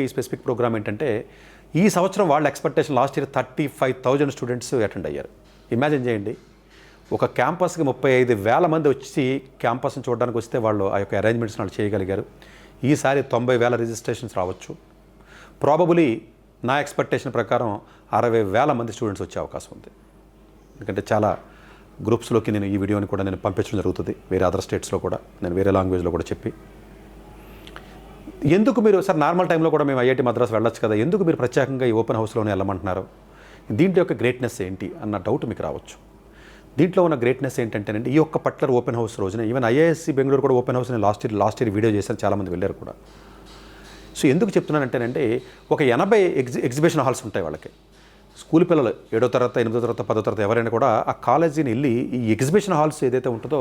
ఈ specific programme ఏంటంటే ఈ సంవత్సరం వాళ్ళ expectation last year thirty five thousand students attend అయ్యారు. ఇమాజిన్ చేయండి ఒక క్యాంపస్కి ముప్పై ఐదు వేల మంది వచ్చి క్యాంపస్ని చూడడానికి వస్తే వాళ్ళు ఆ యొక్క అరేంజ్మెంట్స్ వాళ్ళు చేయగలిగారు. ఈసారి తొంభై వేల రిజిస్ట్రేషన్స్ రావచ్చు. ప్రాబబులీ నా ఎక్స్పెక్టేషన్ ప్రకారం అరవై వేల మంది స్టూడెంట్స్ వచ్చే అవకాశం ఉంది. ఎందుకంటే చాలా గ్రూప్స్లోకి నేను ఈ వీడియోని కూడా నేను పంపించడం జరుగుతుంది. వేరే అదర్ స్టేట్స్లో కూడా నేను వేరే లాంగ్వేజ్లో కూడా చెప్పి. ఎందుకు మీరు సార్ నార్మల్ టైంలో కూడా మేము ఐఐటి మద్రాస్ వెళ్ళొచ్చు కదా? ఎందుకు మీరు ప్రత్యేకంగా ఈ ఓపెన్ హౌస్లోనే వెళ్ళమంటున్నారు? దీంట్లో యొక్క గ్రేట్నెస్ ఏంటి అన్న డౌట్ మీకు రావచ్చు. దీంట్లో ఉన్న గ్రేట్నెస్ ఏంటంటేనండి ఈ యొక్క పర్టికులర్ ఓపెన్ హౌస్ రోజున ఈవెన్ ఐఐఎస్సి బెంగళూరు కూడా ఓపెన్ హౌస్ నేను last year last year video చేశాను చాలామంది వెళ్ళారు కూడా. సో ఎందుకు చెప్తున్నానంటేనంటే ఒక ఎనభై ఎగ్జి ఎగ్జిబిషన్ హాల్స్ ఉంటాయి వాళ్ళకి. స్కూల్ పిల్లలు ఏడో తరగతి ఎనిమిదో తరగతి పదో తరగతి ఎవరైనా కూడా ఆ కాలేజీని వెళ్ళి ఈ ఎగ్జిబిషన్ హాల్స్ ఏదైతే ఉంటుందో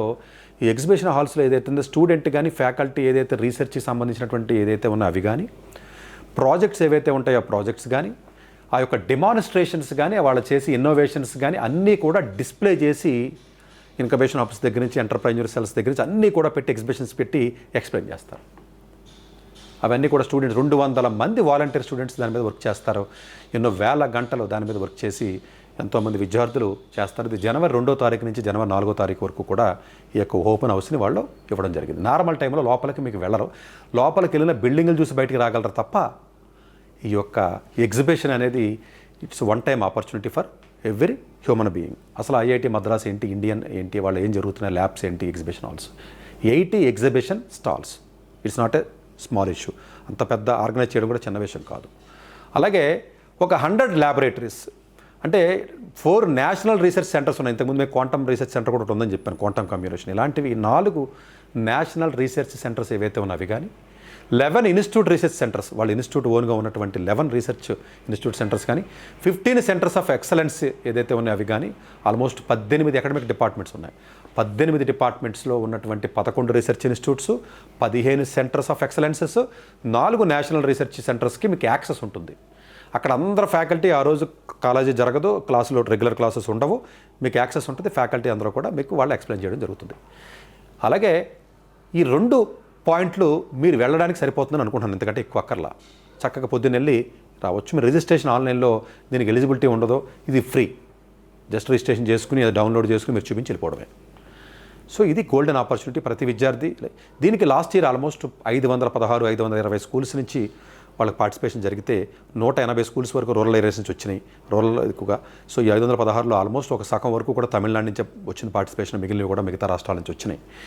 ఈ ఎగ్జిబిషన్ హాల్స్లో ఏదైతే ఉందో స్టూడెంట్ కానీ ఫ్యాకల్టీ ఏదైతే రీసెర్చ్కి సంబంధించినటువంటి ఏదైతే ఉన్నా అవి కానీ ప్రాజెక్ట్స్ ఏవైతే ఉంటాయో ఆ ప్రాజెక్ట్స్ కానీ ఆ యొక్క డెమాన్స్ట్రేషన్స్ కానీ వాళ్ళు చేసి ఇన్నోవేషన్స్ కానీ అన్నీ కూడా డిస్ప్లే చేసి ఇన్కబేషన్ ఆఫీస్ దగ్గర నుంచి ఎంటర్ప్రైన్యూర్ సెల్స్ దగ్గర నుంచి అన్నీ కూడా పెట్టి ఎగ్జిబిషన్స్ పెట్టి ఎక్స్ప్లెయిన్ చేస్తారు. అవన్నీ కూడా స్టూడెంట్స్ రెండు వందల మంది వాలంటీర్ స్టూడెంట్స్ దాని మీద వర్క్ చేస్తారు. ఎన్నో వేల గంటలు దాని మీద వర్క్ చేసి ఎంతోమంది విద్యార్థులు చేస్తారు. ఇది జనవరి రెండో తారీఖు నుంచి జనవరి నాలుగో తారీఖు వరకు కూడా ఈ యొక్క ఓపెన్ హౌస్ని వాళ్ళు ఇవ్వడం జరిగింది. నార్మల్ టైంలో లోపలికి మీకు వెళ్ళరు. లోపలికి వెళ్ళిన బిల్డింగ్లు చూసి బయటికి రాగలరు తప్ప ఈ యొక్క ఎగ్జిబిషన్ అనేది it's one time opportunity for every human being అసలు ఐఐటి మద్రాస్ ఏంటి ఇండియన్ ఏంటి వాళ్ళు ఏం జరుగుతున్నాయి ల్యాబ్స్ ఏంటి exhibition halls eighty exhibition stalls it's not a small issue. అంత పెద్ద ఆర్గనైజ్ చేయడం కూడా చిన్న విషయం కాదు. అలాగే ఒక హండ్రెడ్ ల్యాబొరేటరీస్ అంటే ఫోర్ నేషనల్ రీసెర్చ్ సెంటర్స్ ఉన్నాయి. ఇంతకుముందు మేము క్వాంటమ్ రీసెర్చ్ సెంటర్ కూడా ఉందని చెప్పాను క్వాంటమ్ కమ్యూనికేషన్. ఇలాంటివి నాలుగు నేషనల్ రీసెర్చ్ సెంటర్స్ ఏవైతే ఉన్నవి కానీ లెవెన్ ఇన్స్టిట్యూట్ రీసెర్చ్ సెంటర్స్. వాళ్ళ ఇన్స్టిట్యూట్ ఓన్గా ఉన్నటువంటి లెవెన్ రీసెర్చ్ ఇన్స్టిట్యూట్ సెంటర్స్ కానీ ఫిఫ్టీన్ సెంటర్స్ ఆఫ్ ఎక్సలెన్స్ ఏదైతే ఉన్నాయో అవి కానీ ఆల్మోస్ట్ పద్దెనిమిది అకాడమిక్ డిపార్ట్మెంట్స్ ఉన్నాయి. పద్దెనిమిది డిపార్ట్మెంట్స్లో ఉన్నటువంటి పదకొండు రీసెర్చ్ ఇన్స్టిట్యూట్స్ పదిహేను సెంటర్స్ ఆఫ్ ఎక్సలెన్సెస్ నాలుగు నేషనల్ రీసెర్చ్ సెంటర్స్కి మీకు యాక్సెస్ ఉంటుంది. అక్కడ అందరు ఫ్యాకల్టీ ఆ రోజు కాలేజీ జరగదు క్లాసులో రెగ్యులర్ క్లాసెస్ ఉండవు. మీకు యాక్సెస్ ఉంటుంది ఫ్యాకల్టీ అందరూ కూడా మీకు వాళ్ళు ఎక్స్ప్లెయిన్ చేయడం జరుగుతుంది. అలాగే ఈ రెండు పాయింట్లు మీరు వెళ్ళడానికి సరిపోతుందని అనుకుంటున్నాను ఎందుకంటే ఎక్కువ అక్కర్లా. చక్కగా పొద్దున్న వెళ్ళి రావచ్చు. మీరు రిజిస్ట్రేషన్ ఆన్లైన్లో దీనికి ఎలిజిబిలిటీ ఉండదు. ఇది ఫ్రీ. జస్ట్ రిజిస్ట్రేషన్ చేసుకుని అది డౌన్లోడ్ చేసుకుని మీరు చూపించి వెళ్ళిపోవడమే. సో ఇది గోల్డెన్ ఆపర్చునిటీ ప్రతి విద్యార్థి. దీనికి లాస్ట్ ఇయర్ ఆల్మోస్ట్ ఐదు వందల పదహారు ఐదు వందల ఇరవై స్కూల్స్ నుంచి వాళ్ళకి పార్టిసిపేషన్ జరిగితే నూట ఎనభై స్కూల్స్ వరకు రూరల్ ఏరియాస్ నుంచి వచ్చినాయి. రూరల్ ఎక్కువగా. సో ఈ ఐదు వందల పదహారులో ఆల్మోస్ట్ ఒక సగం వరకు కూడా తమిళనాడు నుంచి వచ్చిన పార్టిసిపేషన్ మిగిలినవి కూడా మిగతా రాష్ట్రాల నుంచి వచ్చినాయి.